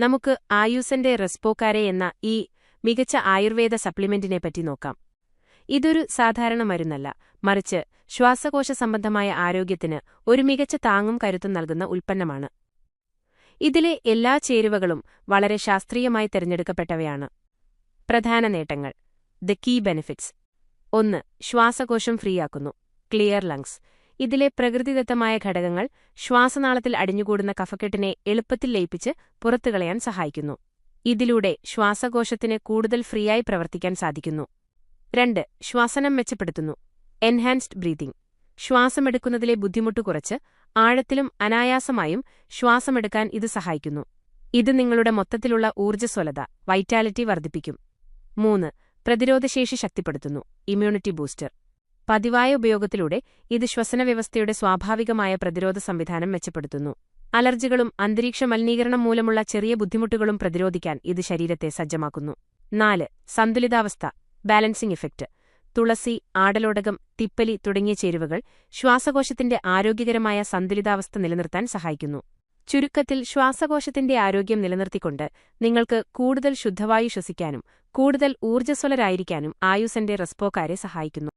നമുക്ക് ആയുസന്റെ റെസ്പോക്കാരെ എന്ന ഈ മികച്ച ആയുർവേദ സപ്ലിമെന്റിനെ പറ്റി നോക്കാം. ഇതൊരു സാധാരണ മരുന്നല്ല. മറിച്ച് ശ്വാസകോശ സംബന്ധമായ ആരോഗ്യത്തിന് ഒരു മികച്ച താങ്ങും കരുത്തും നൽകുന്ന ഉൽപ്പന്നമാണ്. ഇതിലെ എല്ലാ ചേരുവകളും വളരെ ശാസ്ത്രീയമായി തിരഞ്ഞെടുക്കപ്പെട്ടവയാണ്. പ്രധാന നേട്ടങ്ങൾ. The key benefits. ഒന്ന് ശ്വാസകോശം ഫ്രീയാക്കുന്നു. Clear lungs. ഇതിലെ പ്രകൃതിദത്തമായ ഘടകങ്ങൾ ശ്വാസനാളത്തിൽ അടിഞ്ഞുകൂടുന്ന കഫക്കെട്ടിനെ എളുപ്പത്തിൽ ലയിപ്പിച്ച് പുറത്തുകളയാൻ സഹായിക്കുന്നു. ഇതിലൂടെ ശ്വാസകോശത്തിന് കൂടുതൽ ഫ്രീയായി പ്രവർത്തിക്കാൻ സാധിക്കുന്നു. രണ്ട് ശ്വാസനം മെച്ചപ്പെടുത്തുന്നു. എൻഹാൻസ്ഡ് ബ്രീതിംഗ് ശ്വാസമെടുക്കുന്നതിലെ ബുദ്ധിമുട്ട് കുറച്ച് ആഴത്തിലും അനായാസമായും ശ്വാസമെടുക്കാൻ ഇത് സഹായിക്കുന്നു. ഇത് നിങ്ങളുടെ മൊത്തത്തിലുള്ള ഊർജസ്വലത വൈറ്റാലിറ്റി വർദ്ധിപ്പിക്കും. മൂന്ന് പ്രതിരോധശേഷി ശക്തിപ്പെടുത്തുന്നു. ഇമ്മ്യൂണിറ്റി ബൂസ്റ്റർ പതിവായ ഉപയോഗത്തിലൂടെ ഇത് ശ്വസന വ്യവസ്ഥയുടെ സ്വാഭാവികമായ പ്രതിരോധ സംവിധാനം മെച്ചപ്പെടുത്തുന്നു. അലർജികളും അന്തരീക്ഷ മലിനീകരണം മൂലമുള്ള ചെറിയ ബുദ്ധിമുട്ടുകളും പ്രതിരോധിക്കാൻ ഇത് ശരീരത്തെ സജ്ജമാക്കുന്നു. നാല് സന്തുലിതാവസ്ഥ ബാലൻസിംഗ് ഇഫക്റ്റ്. തുളസി ആടലോടകം തിപ്പലി തുടങ്ങിയ ചേരുവകൾ ശ്വാസകോശത്തിന്റെ ആരോഗ്യകരമായ സന്തുലിതാവസ്ഥ നിലനിർത്താൻ സഹായിക്കുന്നു. ചുരുക്കത്തിൽ ശ്വാസകോശത്തിന്റെ ആരോഗ്യം നിലനിർത്തിക്കൊണ്ട് നിങ്ങൾക്ക് കൂടുതൽ ശുദ്ധവായു ശ്വസിക്കാനും കൂടുതൽ ഊർജസ്വലരായിരിക്കാനും ആയുസന്റെ റെസ്പോക്കാരെ സഹായിക്കുന്നു.